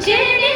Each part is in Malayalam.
Jenny!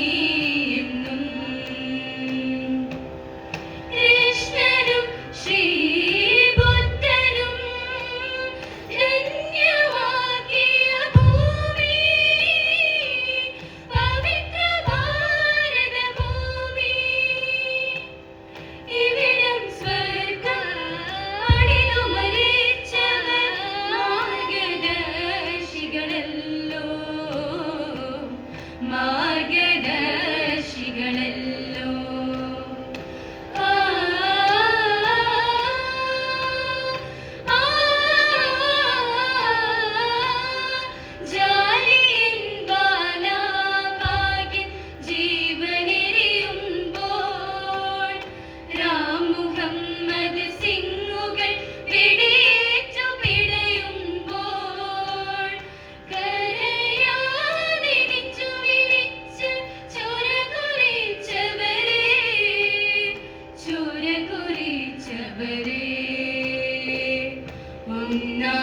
കുരിച്ചവരേ ഒന്നാ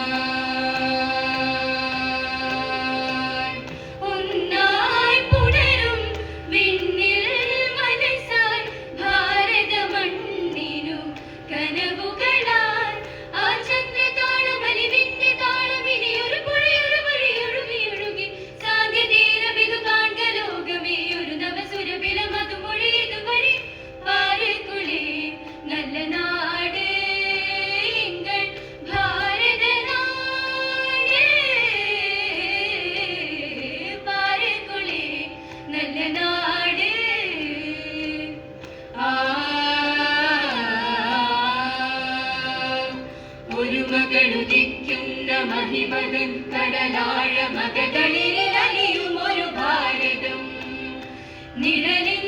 പുതുമകളുദിക്കുന്ന മഹിമതൻ കടലാഴ മകതളിരിലലിയും ഒരു ഭാരതം. നിഴലിൽ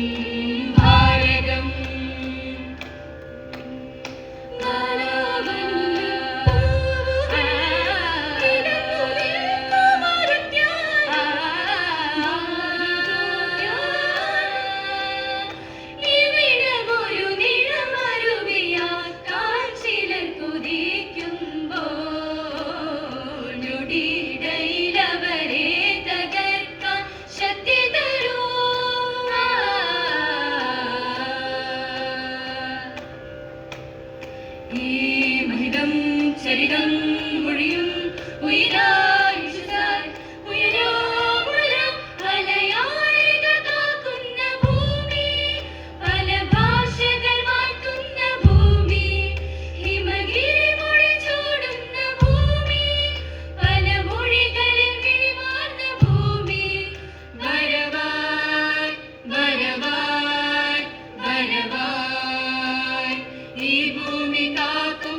Trinitato